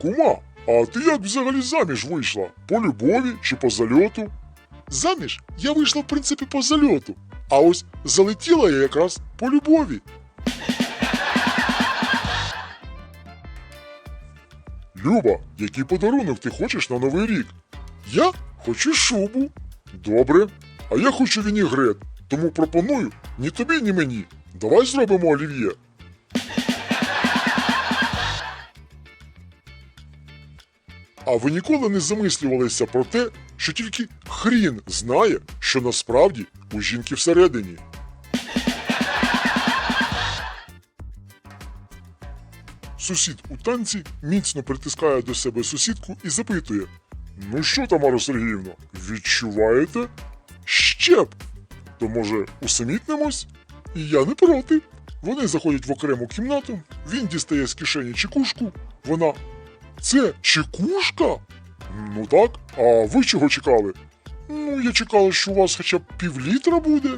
Кума, а ти як взагалі заміж вийшла? По любові чи по зальоту? Заміж я вийшла, в принципі, по зальоту. А ось залетіла я якраз по любові. Люба, який подарунок ти хочеш на Новий рік? Я хочу шубу. Добре. А я хочу вінігрет. Тому пропоную ні тобі, ні мені. Давай зробимо олів'є. А ви ніколи не замислювалися про те, що тільки хрін знає, що насправді у жінки всередині. Сусід у танці міцно притискає до себе сусідку і запитує: Ну що, Тамара Сергіївна, відчуваєте? Щеп! То може усамітнимось? Я не проти. Вони заходять в окрему кімнату, він дістає з кишені чекушку, вона. Це чекушка? Ну так, а ви чого чекали? Ну, я чекала, що у вас хоча б півлітра буде.